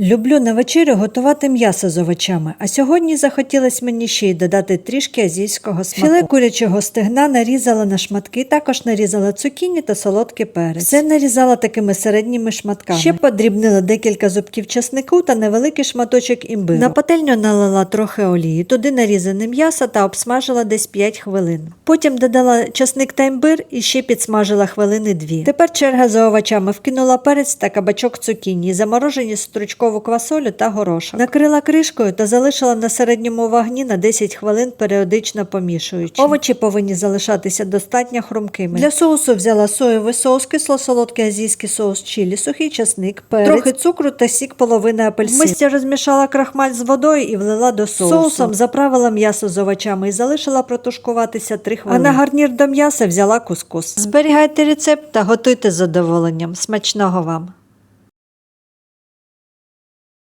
Люблю на вечерю готувати м'ясо з овочами, а сьогодні захотілось мені ще й додати трішки азійського смаку. Філе курячого стегна нарізала на шматки, також нарізала цукіні та солодкий перець. Все нарізала такими середніми шматками. Ще подрібнила декілька зубків чеснику та невеликий шматочок імбиру. На пательню налила трохи олії, туди нарізане м'ясо та обсмажила десь 5 хвилин. Потім додала чесник та імбир і ще підсмажила хвилини дві. Тепер черга за овочами вкинула перець та кабачок цукіні, заморожені стручкову квасолю та горошок. Накрила кришкою та залишила на середньому вогні на 10 хвилин, періодично помішуючи. Овочі повинні залишатися достатньо хрумкими. Для соусу взяла соєвий соус, кисло-солодкий азійський соус чилі, сухий часник, перець, трохи цукру та сік половини апельсину. Мисті розмішала крахмаль з водою і влила до соусу. Соусом заправила м'ясо з овочами і залишила протушкуватися 3 хвилини. А на гарнір до м'яса взяла кускус. Зберігайте рецепт та готуйте з задоволенням. Смачного вам!